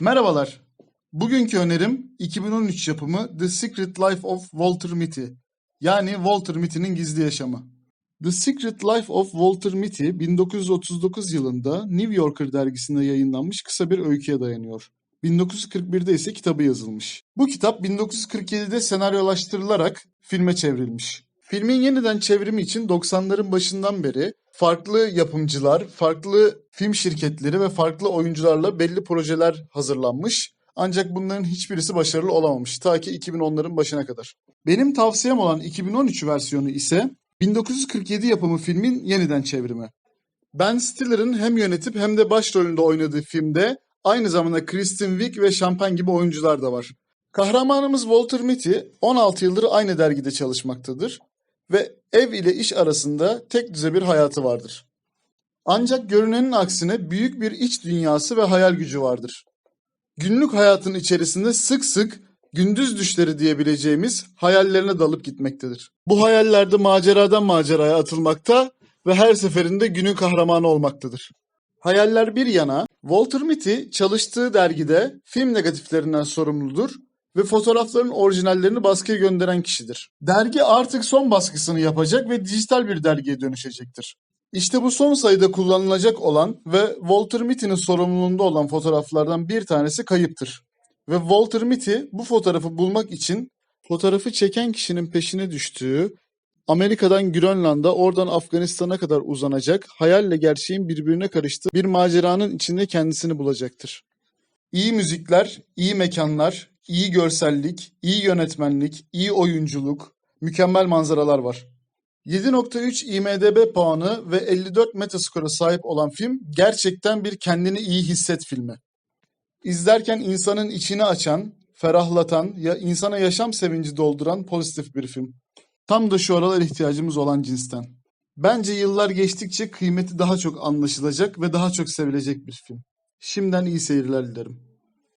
Merhabalar. Bugünkü önerim 2013 yapımı The Secret Life of Walter Mitty. Yani Walter Mitty'nin gizli yaşamı. The Secret Life of Walter Mitty 1939 yılında New Yorker dergisinde yayınlanmış kısa bir öyküye dayanıyor. 1941'de ise kitabı yazılmış. Bu kitap 1947'de senaryolaştırılarak filme çevrilmiş. Filmin yeniden çevrimi için 90'ların başından beri farklı yapımcılar, farklı film şirketleri ve farklı oyuncularla belli projeler hazırlanmış. Ancak bunların hiçbirisi başarılı olamamış ta ki 2010'ların başına kadar. Benim tavsiyem olan 2013 versiyonu ise 1947 yapımı filmin yeniden çevrimi. Ben Stiller'ın hem yönetip hem de başrolünde oynadığı filmde aynı zamanda Kristen Wiig ve Champagne gibi oyuncular da var. Kahramanımız Walter Mitty 16 yıldır aynı dergide çalışmaktadır ve ev ile iş arasında tek düze bir hayatı vardır. Ancak görünenin aksine büyük bir iç dünyası ve hayal gücü vardır. Günlük hayatın içerisinde sık sık gündüz düşleri diyebileceğimiz hayallerine dalıp gitmektedir. Bu hayallerde maceradan maceraya atılmakta ve her seferinde günün kahramanı olmaktadır. Hayaller bir yana, Walter Mitty çalıştığı dergide film negatiflerinden sorumludur ve fotoğrafların orijinallerini baskıya gönderen kişidir. Dergi artık son baskısını yapacak ve dijital bir dergiye dönüşecektir. İşte bu son sayıda kullanılacak olan ve Walter Mitty'nin sorumluluğunda olan fotoğraflardan bir tanesi kayıptır. Ve Walter Mitty bu fotoğrafı bulmak için fotoğrafı çeken kişinin peşine düştüğü Amerika'dan Grönland'a oradan Afganistan'a kadar uzanacak hayalle gerçeğin birbirine karıştığı bir maceranın içinde kendisini bulacaktır. İyi müzikler, iyi mekanlar, iyi görsellik, iyi yönetmenlik, iyi oyunculuk, mükemmel manzaralar var. 7.3 IMDb puanı ve 54 Metascore'a sahip olan film gerçekten bir kendini iyi hisset filmi. İzlerken insanın içini açan, ferahlatan, ya insana yaşam sevinci dolduran pozitif bir film. Tam da şu aralar ihtiyacımız olan cinsten. Bence yıllar geçtikçe kıymeti daha çok anlaşılacak ve daha çok sevilecek bir film. Şimdiden iyi seyirler dilerim.